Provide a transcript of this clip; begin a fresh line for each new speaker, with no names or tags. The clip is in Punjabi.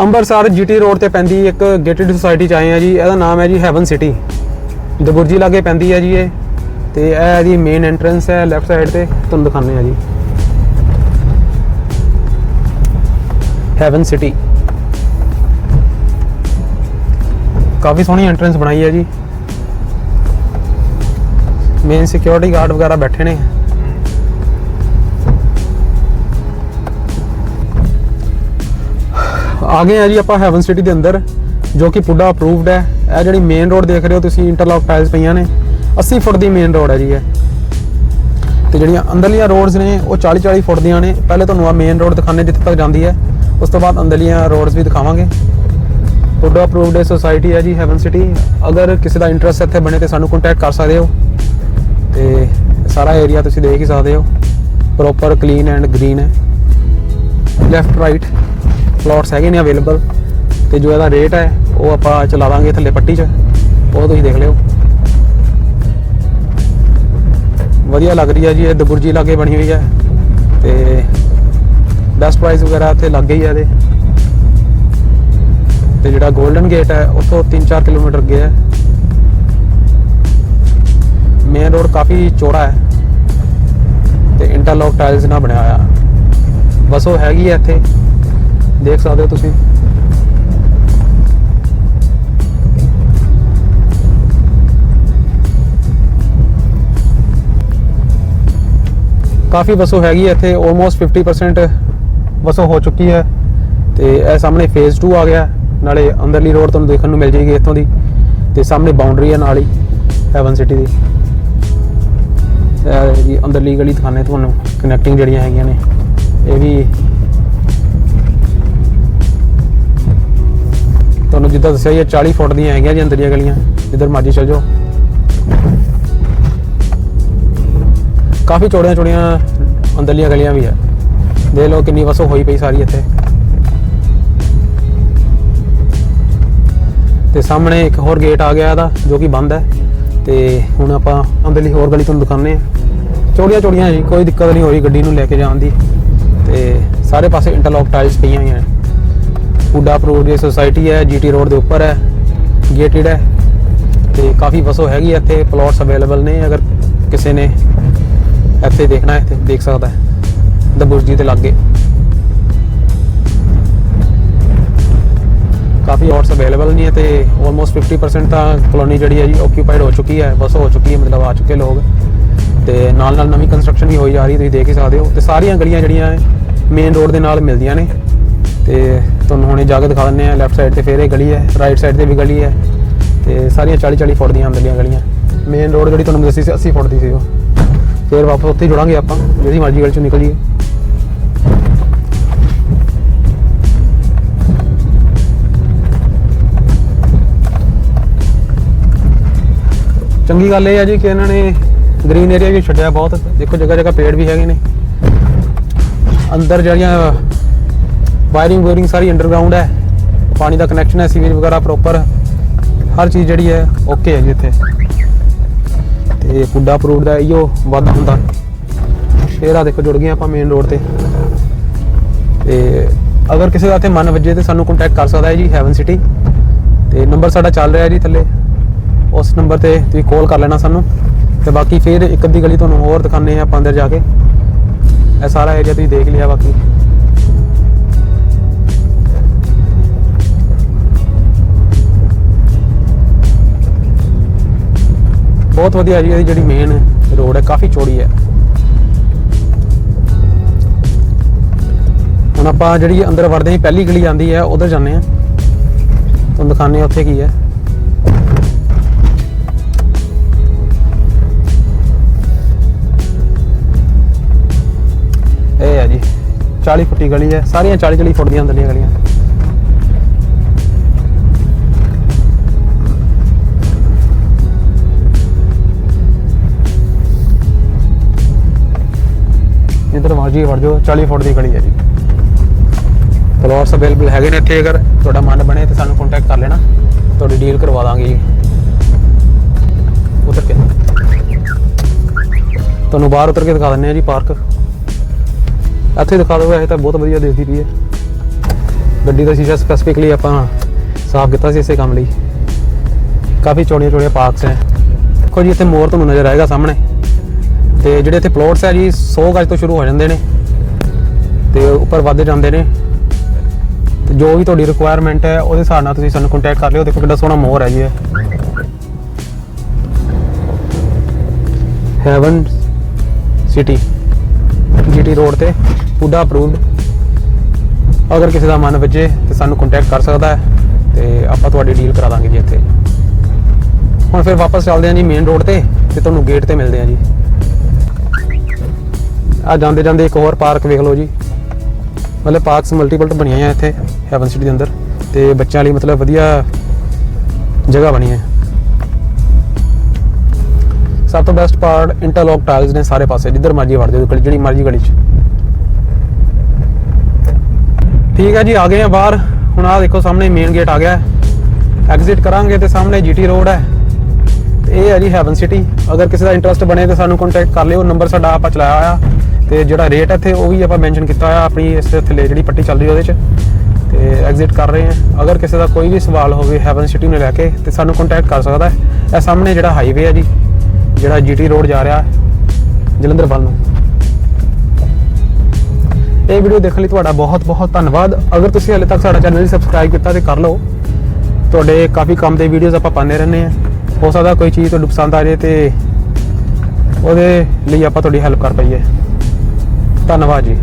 ਅੰਮ੍ਰਿਤਸਰ ਜੀਟੀ ਰੋਡ ਤੇ ਪੈਂਦੀ ਇੱਕ ਗੇਟਡ ਸੁਸਾਇਟੀ ਚ ਆਏ ਆ ਜੀ, ਇਹਦਾ ਨਾਮ ਹੈ ਜੀ ਹੈਵਨ ਸਿਟੀ ਦਬੁਰਜੀ ਲਾਗੇ ਪੈਂਦੀ ਹੈ ਜੀ ਇਹ, ਤੇ ਇਹ ਇਹਦੀ ਮੇਨ ਐਂਟਰੈਂਸ ਹੈ ਲੈਫਟ ਸਾਈਡ ਤੇ, ਤੁਹਾਨੂੰ ਦਿਖਾਉਂਦੇ ਆ ਜੀ। ਹੈਵਨ ਸਿਟੀ ਕਾਫੀ ਸੋਹਣੀ ਐਂਟਰੈਂਸ ਬਣਾਈ ਹੈ ਜੀ। ਮੇਨ ਸਿਕਿਉਰਿਟੀ ਗਾਰਡ ਵਗੈਰਾ ਬੈਠੇ ਨੇ। ਆ ਗਏ ਆ ਜੀ ਆਪਾਂ ਹੈਵਨ ਸਿਟੀ ਦੇ ਅੰਦਰ, ਜੋ ਕਿ ਪੁੱਡਾ ਅਪਰੂਵਡ ਹੈ। ਇਹ ਜਿਹੜੀ ਮੇਨ ਰੋਡ ਦੇਖ ਰਹੇ ਹੋ ਤੁਸੀਂ ਇੰਟਰਲੌਕ ਟਾਈਲਸ ਪਈਆਂ ਨੇ। 80 ਫੁੱਟ ਦੀ ਮੇਨ ਰੋਡ ਹੈ ਜੀ ਇਹ। ਤੇ ਜਿਹੜੀਆਂ ਅੰਦਰਲੀਆਂ ਰੋਡਸ ਨੇ, ਉਹ 40 40 ਫੁੱਟ ਦੀਆਂ ਨੇ। ਪਹਿਲੇ ਤੁਹਾਨੂੰ ਆ ਮੇਨ ਰੋਡ ਦਿਖਾਣੇ ਜਿੱਥੇ ਤੱਕ ਜਾਂਦੀ ਹੈ। ਉਸ ਤੋਂ ਬਾਅਦ ਅੰਦਰਲੀਆਂ ਰੋਡਸ ਵੀ ਦਿਖਾਵਾਂਗੇ। ਪੁੱਡਾ ਅਪਰੂਵਡ ਹੈ ਸੁਸਾਇਟੀ ਹੈ ਜੀ ਹੈਵਨ ਸਿਟੀ ਅਗਰ ਕਿਸੇ ਦਾ ਇੰਟਰਸਟ ਇੱਥੇ ਬਣੇ ਤੇ ਸਾਨੂੰ ਕੰਟੈਕਟ ਕਰ ਸਕਦੇ ਹੋ। ਤੇ ਸਾਰਾ ਏਰੀਆ ਤੁਸੀਂ ਦੇਖ ਹੀ ਸਕਦੇ ਹੋ। ਪ੍ਰੋਪਰ ਕਲੀਨ ਐਂਡ ਗ੍ਰੀਨ ਹੈ। ਲੈਫਟ ਰਾਈਟ ਪਲਾਟਸ ਹੈਗੇ ਨੇ ਅਵੇਲੇਬਲ ਤੇ ਜੋ ਇਹਦਾ ਰੇਟ ਹੈ, ਉਹ ਆਪਾਂ ਚਲਾ ਦਾਂਗੇ ਥੱਲੇ ਪੱਟੀ 'ਚ। ਉਹ ਤੁਸੀਂ ਦੇਖ ਲਿਓ। ਵਧੀਆ ਲੱਗ ਰਹੀ ਹੈ ਜੀ, ਇਹ ਦਬੁਰਜੀ ਲਾਗੇ ਬਣੀ ਹੋਈ ਹੈ। ਤੇ ਬੈਸਟ ਪ੍ਰਾਈਸ ਵਗੈਰਾ ਇੱਥੇ ਲੱਗ ਗਈ ਹੈ ਇਹਦੇ। ਤੇ ਜਿਹੜਾ 골ਡਨ ਗੇਟ ਹੈ, ਉੱਥੋਂ 3-4 ਕਿਲੋਮੀਟਰ ਅੱਗੇ ਹੈ। ਮੇਨ ਰੋਡ ਕਾਫੀ ਚੌੜਾ ਹੈ। ਤੇ ਇੰਟਰਲੌਕ ਟਾਈਲਸ ਨਾਲ ਬਣਿਆ ਹੋਇਆ। ਬਸ ਉਹ ਹੈਗੀ ਹੈ ਇੱਥੇ। ਦੇਖ ਸਕਦੇ ਹੋ ਤੁਸੀਂ। ਕਾਫੀ ਵਸੋ ਹੈਗੀ ਇੱਥੇ ਆਲਮੋਸਟ 50% ਵਸੋ ਹੋ ਚੁੱਕੀ ਹੈ। ਤੇ ਇਹ ਸਾਹਮਣੇ ਫੇਜ਼ 2 ਆ ਗਿਆ। ਨਾਲੇ ਅੰਦਰਲੀ ਰੋਡ ਤੁਹਾਨੂੰ ਦੇਖਣ ਨੂੰ ਮਿਲ ਜੇਗੀ ਇੱਥੋਂ ਦੀ। ਤੇ ਸਾਹਮਣੇ ਬਾਉਂਡਰੀ ਹੈ ਨਾਲ ਹੀ ਹੈਵਨ ਸਿਟੀ ਦੀ। ਇਹ ਜੀ ਅੰਦਰਲੀ ਗਲੀ ਦਿਖਾਣੇ ਤੁਹਾਨੂੰ ਕਨੈਕਟਿੰਗ ਜਿਹੜੀਆਂ ਹੈਗੀਆਂ ਨੇ। ਇਹ ਵੀ ਤੁਹਾਨੂੰ ਜਿੱਦਾਂ ਦੱਸਿਆ ਇਹ 40 ਫੁੱਟ ਦੀਆਂ ਹੈਗੀਆਂ ਜੀ ਅੰਦਰਲੀਆਂ ਗਲੀਆਂ। ਜਿੱਧਰ ਮਰਜ਼ੀ ਚਲ ਜਾਓ। ਕਾਫੀ ਚੌੜੀਆਂ ਚੌੜੀਆਂ ਅੰਦਰਲੀਆਂ ਗਲੀਆਂ ਵੀ ਹੈ ਦੇਖ ਲਓ ਕਿੰਨੀ ਵਸੋ ਹੋਈ ਪਈ ਸਾਰੀ ਇੱਥੇ। ਤੇ ਸਾਹਮਣੇ ਇੱਕ ਹੋਰ ਗੇਟ ਆ ਗਿਆ ਇਹਦਾ, ਜੋ ਕਿ ਬੰਦ ਹੈ। ਤੇ ਹੁਣ ਆਪਾਂ ਅੰਦਰਲੀ ਹੋਰ ਗਲੀ ਤੁਹਾਨੂੰ ਦਿਖਾਉਂਦੇ ਆ ਚੌੜੀਆਂ ਚੌੜੀਆਂ ਜੀ, ਕੋਈ ਦਿੱਕਤ ਨਹੀਂ ਹੋਈ ਗੱਡੀ ਨੂੰ ਲੈ ਕੇ ਜਾਣ ਦੀ। ਤੇ ਸਾਰੇ ਪਾਸੇ ਇੰਟਰਲੌਕ ਟਾਈਲਸ ਪਈਆਂ ਹੋਈਆਂ ਨੇ। ਹੁੱਡਾ ਅਪਰੂਵਡ ਦੀ ਸੁਸਾਇਟੀ ਹੈ ਜੀਟੀ ਰੋਡ ਦੇ ਉੱਪਰ ਹੈ ਗੇਟਡ ਹੈ ਤੇ ਕਾਫੀ ਵਸੋ ਹੈਗੀ ਇੱਥੇ ਪਲਾਟਸ ਅਵੇਲੇਬਲ ਨੇ, ਅਗਰ ਕਿਸੇ ਨੇ ਇੱਥੇ ਦੇਖਣਾ ਹੈ ਤੇ ਦੇਖ ਸਕਦਾ ਹੈ ਦਬੁਰਜੀ ਦੇ ਲਾਗੇ। ਕਾਫੀ ਪਲਾਟਸ ਅਵੇਲੇਬਲ ਨਹੀਂ ਹੈ ਤੇ ਆਲਮੋਸਟ 50% ਤਾਂ ਕਲੋਨੀ ਜਿਹੜੀ ਹੈ ਜੀ ਓਕਿਊਪਾਈਡ ਹੋ ਚੁੱਕੀ ਹੈ ਬਸ ਹੋ ਚੁੱਕੀ ਹੈ, ਮਤਲਬ ਆ ਚੁੱਕੇ ਲੋਕ। ਤੇ ਨਾਲ ਨਾਲ ਨਵੀਂ ਕੰਸਟਰਕਸ਼ਨ ਵੀ ਹੋਈ ਜਾ ਰਹੀ ਤੁਸੀਂ ਦੇਖ ਹੀ ਸਕਦੇ ਹੋ। ਤੇ ਸਾਰੀਆਂ ਗਲੀਆਂ ਜਿਹੜੀਆਂ ਮੇਨ ਰੋਡ ਦੇ ਨਾਲ ਮਿਲਦੀਆਂ ਨੇ। ਤੇ ਤੁਹਾਨੂੰ ਹੁਣੇ ਜਾ ਕੇ ਦਿਖਾ ਦਿੰਦੇ ਆ ਲੈਫਟ ਸਾਈਡ ਤੇ ਫੇਰ ਇਹ ਗਲੀ ਹੈ ਰਾਈਟ ਸਾਈਡ ਤੇ ਵੀ ਗਲੀ ਹੈ ਤੇ ਸਾਰੀਆਂ 40 40 ਫੁੱਟ ਦੀਆਂ ਅੰਦਰਲੀਆਂ ਗਲੀਆਂ। ਮੇਨ ਰੋਡ ਜਿਹੜੀ ਤੁਹਾਨੂੰ ਦੱਸੀ ਸੀ 80 ਫੁੱਟ ਦੀ ਸੀ ਉਹ। ਫੇਰ ਵਾਪਸ ਉੱਥੇ ਹੀ ਜੁੜਾਂਗੇ ਆਪਾਂ, ਜਿਹੜੀ ਮਰਜ਼ੀ ਗਲੀ ਚੋਂ ਨਿਕਲੀਏ ਚੰਗੀ ਗੱਲ ਇਹ ਹੈ ਜੀ ਕਿ ਇਹਨਾਂ ਨੇ ਗ੍ਰੀਨ ਏਰੀਆ ਵੀ ਛੱਡਿਆ ਬਹੁਤ। ਦੇਖੋ ਜਗ੍ਹਾ ਜਗ੍ਹਾ ਪੇੜ ਵੀ ਹੈਗੇ ਨੇ। ਅੰਦਰ ਜਿਹੜੀਆਂ ਵਾਇਰਿੰਗ ਵਾਇਰਿੰਗ ਸਾਰੀ ਅੰਡਰਗਰਾਉਂਡ ਹੈ। ਪਾਣੀ ਦਾ ਕਨੈਕਸ਼ਨ ਹੈ ਸੀਵੇਜ ਵਗੈਰਾ ਪ੍ਰੋਪਰ ਹਰ ਚੀਜ਼ ਜਿਹੜੀ ਹੈ ਓਕੇ ਹੈ ਜੀ ਇੱਥੇ। ਤੇ ਪੁੱਡਾ ਅਪਰੂਵਡ ਦਾ ਇਹੋ ਵੱਧ ਹੁੰਦਾ। ਫੇਰ ਆ ਦੇਖੋ, ਜੁੜ ਗਏ ਆਪਾਂ ਮੇਨ ਰੋਡ ਤੇ। ਤੇ ਅਗਰ ਕਿਸੇ ਦਾ ਇੱਥੇ ਮਨ ਵੱਜੇ ਤੇ ਸਾਨੂੰ ਕੰਟੈਕਟ ਕਰ ਸਕਦਾ ਹੈ ਜੀ ਹੈਵਨ ਸਿਟੀ ਤੇ ਨੰਬਰ ਸਾਡਾ ਚੱਲ ਰਿਹਾ ਜੀ ਥੱਲੇ। ਉਸ ਨੰਬਰ ਤੇ ਤੁਸੀਂ ਕਾਲ ਕਰ ਲੈਣਾ ਸਾਨੂੰ। ਤੇ ਬਾਕੀ ਫੇਰ ਇੱਕ ਅੱਧੀ ਗਲੀ ਤੁਹਾਨੂੰ ਹੋਰ ਦਿਖਾਣੇ ਆ ਆਪਾਂ ਅੰਦਰ ਜਾ ਕੇ। ਇਹ ਸਾਰਾ ਏਰੀਆ ਤੁਸੀਂ ਦੇਖ ਲਿਆ ਬਾਕੀ। ਬਹੁਤ ਵਧੀਆ ਜੀ, ਇਹਦੀ ਜਿਹੜੀ ਮੇਨ ਰੋਡ ਹੈ, ਕਾਫੀ ਚੌੜੀ ਹੈ। ਹੁਣ ਆਪਾਂ ਜਿਹੜੀ ਅੰਦਰ ਵੜਦੇ ਹੀ ਪਹਿਲੀ ਗਲੀ ਆਂਦੀ ਹੈ, ਉਧਰ ਜਾਂਦੇ ਆ ਤੁਹਾਨੂੰ ਦਿਖਾਣੇ ਆ ਉੱਥੇ ਕੀ ਹੈ। ਇਹ ਹੈ ਜੀ 40 ਫੁੱਟੀ ਗਲੀ ਹੈ, ਸਾਰੀਆਂ 40 40 ਫੁੱਟ ਦੀਆਂ ਅੰਦਰਲੀਆਂ ਗਲੀਆਂ। ਮਰਜ਼ੀ ਵੜ ਜਾਓ 40 ਫੁੱਟ ਦੀ ਗਲੀ ਹੈ ਜੀ। ਪਲਾਟਸ ਅਵੇਲੇਬਲ ਹੈਗੇ ਨੇ ਇੱਥੇ, ਅਗਰ ਤੁਹਾਡਾ ਮਨ ਬਣੇ ਤੇ ਸਾਨੂੰ ਕੰਟੈਕਟ ਕਰ ਲੈਣਾ। ਤੁਹਾਡੀ ਡੀਲ ਕਰਵਾ ਦਾਂਗੇ ਜੀ। ਉਤਰ ਕੇ। ਤੁਹਾਨੂੰ ਬਾਹਰ ਉਤਰ ਕੇ ਦਿਖਾ ਦਿੰਨੇ ਆ ਜੀ ਪਾਰਕ ਇੱਥੇ ਦਿਖਾ ਦੋ ਇਹ ਤਾਂ ਬਹੁਤ ਵਧੀਆ ਦੇਖਦੀ ਪਈ ਹੈ। ਗੱਡੀ ਦਾ ਸ਼ੀਸ਼ਾ ਸਪੈਸੀਫਿਕਲੀ ਆਪਾਂ ਸਾਫ਼ ਕੀਤਾ ਸੀ ਇਸੇ ਕੰਮ ਲਈ। ਕਾਫੀ ਚੌੜੀਆਂ ਚੌੜੀਆਂ ਪਾਰਕਸ ਹੈ। ਦੇਖੋ ਜੀ, ਇੱਥੇ ਮੋਰ ਤੁਹਾਨੂੰ ਨਜ਼ਰ ਆਏਗਾ ਸਾਹਮਣੇ। ਤੇ ਜਿਹੜੇ ਇੱਥੇ ਪਲੋਟਸ ਹੈ ਜੀ 100 ਗਜ ਤੋਂ ਸ਼ੁਰੂ ਹੋ ਜਾਂਦੇ ਨੇ ਤੇ ਉੱਪਰ ਵੱਧਦੇ ਜਾਂਦੇ ਨੇ। ਤੇ ਜੋ ਵੀ ਤੁਹਾਡੀ ਰਿਕੁਆਇਰਮੈਂਟ ਹੈ, ਉਹਦੇ ਹਿਸਾਬ ਨਾਲ ਤੁਸੀਂ ਸਾਨੂੰ ਕੰਟੈਕਟ ਕਰ ਲਿਓ, ਦੇਖੋ ਕਿੰਨਾ ਸੋਹਣਾ ਮੋਰ ਹੈ ਜੀ ਇਹ। ਹੈਵਨ ਸਿਟੀ ਜੀਟੀ ਰੋਡ ਤੇ ਪੁੱਡਾ ਅਪਰੂਵਡ ਅਗਰ ਕਿਸੇ ਦਾ ਮਨ ਵੱਜੇ ਤੇ ਸਾਨੂੰ ਕੰਟੈਕਟ ਕਰ ਸਕਦਾ ਹੈ ਤੇ ਆਪਾਂ ਤੁਹਾਡੀ ਡੀਲ ਕਰਾ ਦਾਂਗੇ ਜੀ ਇੱਥੇ। ਹੁਣ ਫਿਰ ਵਾਪਸ ਚੱਲਦੇ ਹਾਂ ਜੀ ਮੇਨ ਰੋਡ ਤੇ ਤੇ ਤੁਹਾਨੂੰ ਗੇਟ ਤੇ ਮਿਲਦੇ ਹਾਂ ਜੀ। ਆ ਜਾਂਦੇ ਜਾਂਦੇ ਇੱਕ ਹੋਰ ਪਾਰਕ ਵੇਖ ਲਓ ਜੀ। ਮਤਲਬ ਪਾਰਕਸ ਮਲਟੀਪਲਟ ਬਣੀਆਂ ਆ ਇੱਥੇ ਹੈਵਨ ਸਿਟੀ ਦੇ ਅੰਦਰ। ਤੇ ਬੱਚਿਆਂ ਲਈ ਮਤਲਬ ਵਧੀਆ ਜਗ੍ਹਾ ਬਣੀ ਹੈ। ਸਭ ਤੋਂ ਬੈਸਟ ਪਾਰਟ ਇੰਟਰਲੌਕ ਟਾਇਲਸ ਨੇ ਸਾਰੇ ਪਾਸੇ, ਜਿੱਧਰ ਮਰਜ਼ੀ ਵੜ ਜਾਓ ਗਲੀ- ਜਿਹੜੀ ਮਰਜ਼ੀ ਗਲੀ 'ਚ। ਠੀਕ ਹੈ ਜੀ, ਆ ਗਏ ਆ ਬਾਹਰ। ਹੁਣ ਆ ਦੇਖੋ, ਸਾਹਮਣੇ ਮੇਨ ਗੇਟ ਆ ਗਿਆ ਐਗਜ਼ਿਟ ਕਰਾਂਗੇ ਤੇ ਸਾਹਮਣੇ ਜੀਟੀ ਰੋਡ ਹੈ। ਤੇ ਇਹ ਹੈ ਜੀ ਹੈਵਨ ਸਿਟੀ ਅਗਰ ਕਿਸੇ ਦਾ ਇੰਟਰਸਟ ਬਣੇ ਤਾਂ ਸਾਨੂੰ ਕੰਟੈਕਟ ਕਰ ਲਿਓ। ਨੰਬਰ ਸਾਡਾ ਆਪਾਂ ਚਲਾਇਆ ਹੋਇਆ। ਤੇ ਜਿਹੜਾ ਰੇਟ ਹੈ ਇੱਥੇ, ਉਹ ਵੀ ਆਪਾਂ ਮੈਂਸ਼ਨ ਕੀਤਾ ਹੋਇਆ, ਆਪਣੀ ਇਸ ਥੱਲੇ ਜਿਹੜੀ ਪੱਟੀ ਚੱਲ ਰਹੀ ਉਹਦੇ 'ਚ। ਤੇ ਐਗਜ਼ਿਟ ਕਰ ਰਹੇ ਹਾਂ ਅਗਰ ਕਿਸੇ ਦਾ ਕੋਈ ਵੀ ਸਵਾਲ ਹੋਵੇ ਹੈਵਨ ਸਿਟੀ ਨੂੰ ਲੈ ਕੇ, ਤੇ ਸਾਨੂੰ ਕੰਟੈਕਟ ਕਰ ਸਕਦਾ ਹੈ। ਇਹ ਸਾਹਮਣੇ ਜਿਹੜਾ ਹਾਈਵੇ ਹੈ ਜੀ, ਜਿਹੜਾ ਜੀਟੀ ਰੋਡ ਜਾ ਰਿਹਾ, ਜਲੰਧਰ ਵੱਲ ਨੂੰ। ਇਹ ਵੀਡੀਓ ਦੇਖਣ ਲਈ ਤੁਹਾਡਾ ਬਹੁਤ ਬਹੁਤ ਧੰਨਵਾਦ। ਅਗਰ ਤੁਸੀਂ ਹਲੇ ਤੱਕ ਸਾਡਾ ਚੈਨਲ ਸਬਸਕ੍ਰਾਈਬ ਕੀਤਾ ਤੇ ਕਰ ਲਓ। ਤੁਹਾਡੇ ਕਾਫੀ ਕੰਮ ਦੇ ਵੀਡੀਓਜ਼ ਆਪਾਂ ਪਾਉਂਦੇ ਰਹਿੰਦੇ ਆ ਹੋ ਸਕਦਾ ਕੋਈ ਚੀਜ਼ ਤੁਹਾਨੂੰ ਪਸੰਦ ਆ ਜਾਏ ਤੇ ਉਹਦੇ ਲਈ ਆਪਾਂ ਤੁਹਾਡੀ ਹੈਲਪ ਕਰ ਪਾਈਏ। ਧੰਨਵਾਦ ਜੀ।